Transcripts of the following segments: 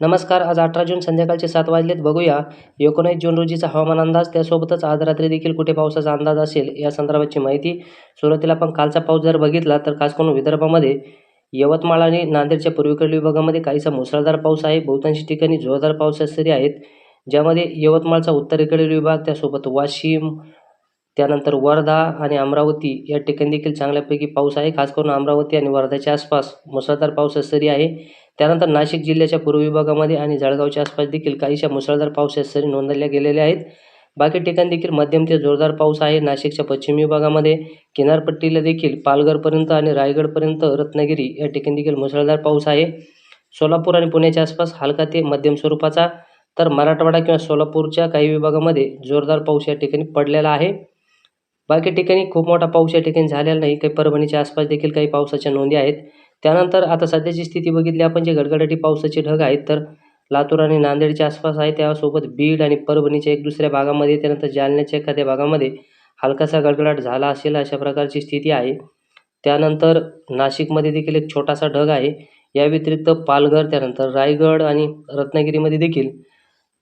नमस्कार आज अठरा जून संध्याकाळचे सात वाजलेत. बघूया एकोणीस जून रोजीचा हवामान अंदाज. त्यासोबतच आज रात्री देखील कुठे पावसाचा अंदाज असेल या संदर्भाची माहिती. सुरुवातीला आपण कालचा पाऊस जर बघितला तर खास करून विदर्भामध्ये यवतमाळ आणि नांदेडच्या पूर्वेकडील विभागामध्ये काहीसा मुसळधार पाऊस आहे. बहुतांशी ठिकाणी जोरदार पाऊस सरी आहेत. ज्यामध्ये यवतमाळचा उत्तरेकडील विभाग त्यासोबत वाशिम त्यानंतर वर्धा आणि अमरावती या ठिकाणी देखील चांगल्यापैकी पाऊस आहे. खास करून अमरावती आणि वर्ध्याच्या आसपास मुसळधार पाऊस सरी आहे. त्यानंतर नाशिक जिल्ह्याच्या पूर्व विभागामध्ये आणि जळगावच्या आसपास देखील काहीशा मुसळधार पावसाच्या सरी नोंदवल्या गेलेल्या आहेत. बाकी ठिकाणी देखील मध्यम ते जोरदार पाऊस आहे. नाशिकच्या पश्चिम विभागामध्ये किनारपट्टीला देखील पालघरपर्यंत आणि रायगडपर्यंत रत्नागिरी या ठिकाणी देखील मुसळधार पाऊस आहे. सोलापूर आणि पुण्याच्या आसपास हलका ते मध्यम स्वरूपाचा तर मराठवाडा किंवा सोलापूरच्या काही विभागामध्ये जोरदार पाऊस या ठिकाणी पडलेला आहे. बाकी ठिकाणी खूप मोठा पाऊस या ठिकाणी झालेला नाही. काही परभणीच्या आसपास देखील काही पावसाच्या नोंदी आहेत. त्यानंतर आता सध्याची स्थिती बघितली आपण जे गडगडाटी पावसाचे ढग आहेत तर लातूर आणि नांदेडच्या आसपास आहे. त्यासोबत बीड आणि परभणीच्या एक दुसऱ्या भागामध्ये त्यानंतर जालन्याच्या एखाद्या भागामध्ये हलकासा गडगडाट झाला असेल अशा प्रकारची स्थिती आहे. त्यानंतर नाशिकमध्ये देखील एक छोटासा ढग आहे. या व्यतिरिक्त पालघर त्यानंतर रायगड आणि रत्नागिरीमध्ये देखील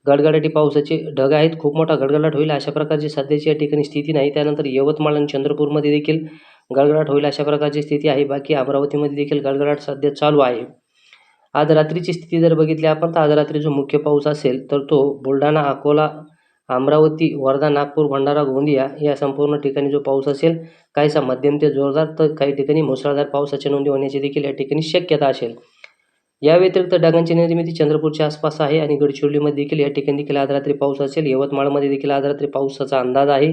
गडगडाटी पावसाचे ढग आहेत. खूप मोठा गडगडाट होईल अशा प्रकारची सध्याची या ठिकाणी स्थिती नाही. त्यानंतर यवतमाळ आणि चंद्रपूरमध्ये देखील गडगडाट होईल अशा प्रकारची स्थिती आहे. बाकी अमरावतीमध्ये देखील गडगडाट सध्या चालू आहे. आज रात्रीची स्थिती जर बघितली आपण तर आज रात्री जो मुख्य पाऊस असेल तर तो बुलढाणा अकोला अमरावती वर्धा नागपूर भंडारा गोंदिया या संपूर्ण ठिकाणी जो पाऊस असेल काहीसा मध्यम ते जोरदार तर काही ठिकाणी मुसळधार पावसाच्या नोंदी होण्याची देखील या ठिकाणी शक्यता असेल. या व्यतिरिक्त डागांची निर्मिती चंद्रपूरच्या आसपास आहे आणि गडचिरोलीमध्ये देखील या ठिकाणी देखील आज रात्री पाऊस असेल. यवतमाळमध्ये देखील आज रात्री पावसाचा अंदाज आहे.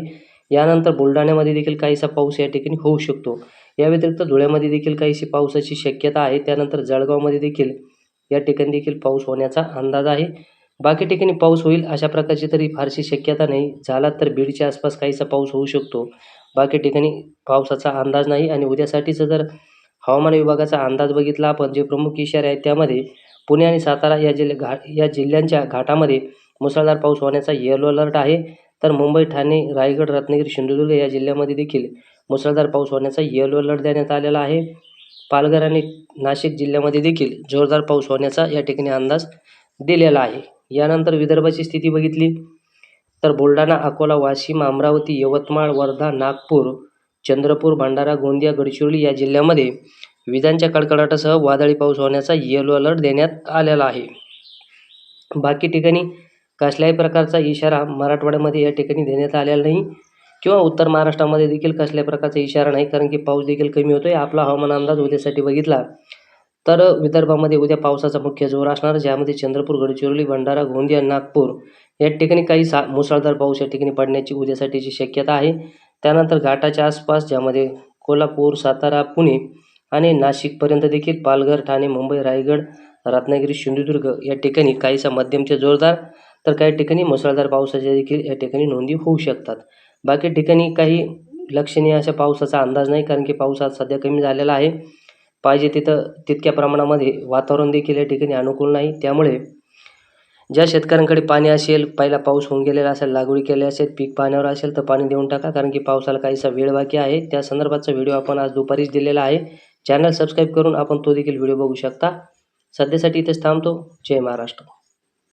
यानंतर बुलढाण्यामध्ये देखील काहीसा पाऊस या ठिकाणी होऊ शकतो. या व्यतिरिक्त धुळ्यामध्ये देखील काहीशी पावसाची शक्यता आहे. त्यानंतर जळगावमध्ये देखील या ठिकाणी देखील पाऊस होण्याचा अंदाज आहे. बाकी ठिकाणी पाऊस होईल अशा प्रकारची तरी फारशी शक्यता नाही. झाला तर बीडच्या आसपास काहीसा पाऊस होऊ शकतो. बाकी ठिकाणी पावसाचा अंदाज नाही आणि उद्यासाठीचं जर हवामान विभागाचा अंदाज बघितला आपण. जे प्रमुख इशारे आहेत त्यामध्ये पुणे आणि सातारा या जिल्ह्या घाट या जिल्ह्यांच्या घाटामध्ये मुसळधार पाऊस होण्याचा येलो अलर्ट आहे. तर मुंबई ठाणे रायगड रत्नागिरी सिंधुदुर्ग या जिल्ह्यामध्ये देखील मुसळधार पाऊस होण्याचा येलो अलर्ट देण्यात आलेला आहे. पालघर आणि नाशिक जिल्ह्यामध्ये देखील जोरदार पाऊस होण्याचा या ठिकाणी अंदाज दिलेला आहे. यानंतर विदर्भाची स्थिती बघितली तर बुलढाणा अकोला वाशिम अमरावती यवतमाळ वर्धा नागपूर चंद्रपूर भंडारा गोंदिया गडचिरोली या जिल्ह्यामध्ये विजांच्या कडकडाटासह वादळी पाऊस होण्याचा येलो अलर्ट देण्यात आलेला आहे. बाकी ठिकाणी कसल्याही प्रकारचा इशारा मराठवाड्यामध्ये या ठिकाणी देण्यात आलेला नाही किंवा उत्तर महाराष्ट्रामध्ये देखील कसल्याही प्रकारचा इशारा नाही कारण की पाऊस देखील कमी होतो आहे आपला हवामान अंदाज उद्यासाठी बघितला तर विदर्भामध्ये उद्या पावसाचा मुख्य जोर असणार ज्यामध्ये चंद्रपूर गडचिरोली भंडारा गोंदिया नागपूर या ठिकाणी काही सा मुसळधार पाऊस या ठिकाणी पडण्याची उद्यासाठीची शक्यता आहे. त्यानंतर घाटाच्या आसपास ज्यामध्ये कोल्हापूर सातारा पुणे आणि नाशिकपर्यंत देखील पालघर ठाणे मुंबई रायगड रत्नागिरी सिंधुदुर्ग या ठिकाणी काहीसा मध्यम ते जोरदार तर काही ठिकाणी मुसळधार पावसाच्या देखील या ठिकाणी नोंदी होऊ शकतात. बाकी ठिकाणी काही लक्षणीय अशा पावसाचा अंदाज नाही कारण की पाऊस आज सध्या कमी झालेला आहे. पाहिजे तिथं तितक्या प्रमाणामध्ये वातावरण देखील या ठिकाणी अनुकूल नाही. त्यामुळे ज्या शेतकऱ्यांकडे पाणी असेल पहिला पाऊस होऊन गेलेला असेल लागवडी केली असेल पीक पाण्यावर असेल तर पाणी देऊन टाका कारण की पावसाला काहीसा वेळ बाकी आहे. त्या संदर्भाचा व्हिडिओ आपण आज दुपारीच दिलेला आहे. चॅनल सबस्क्राईब करून आपण तो देखील व्हिडिओ बघू शकता. सध्यासाठी इथेच थांबतो. जय महाराष्ट्र.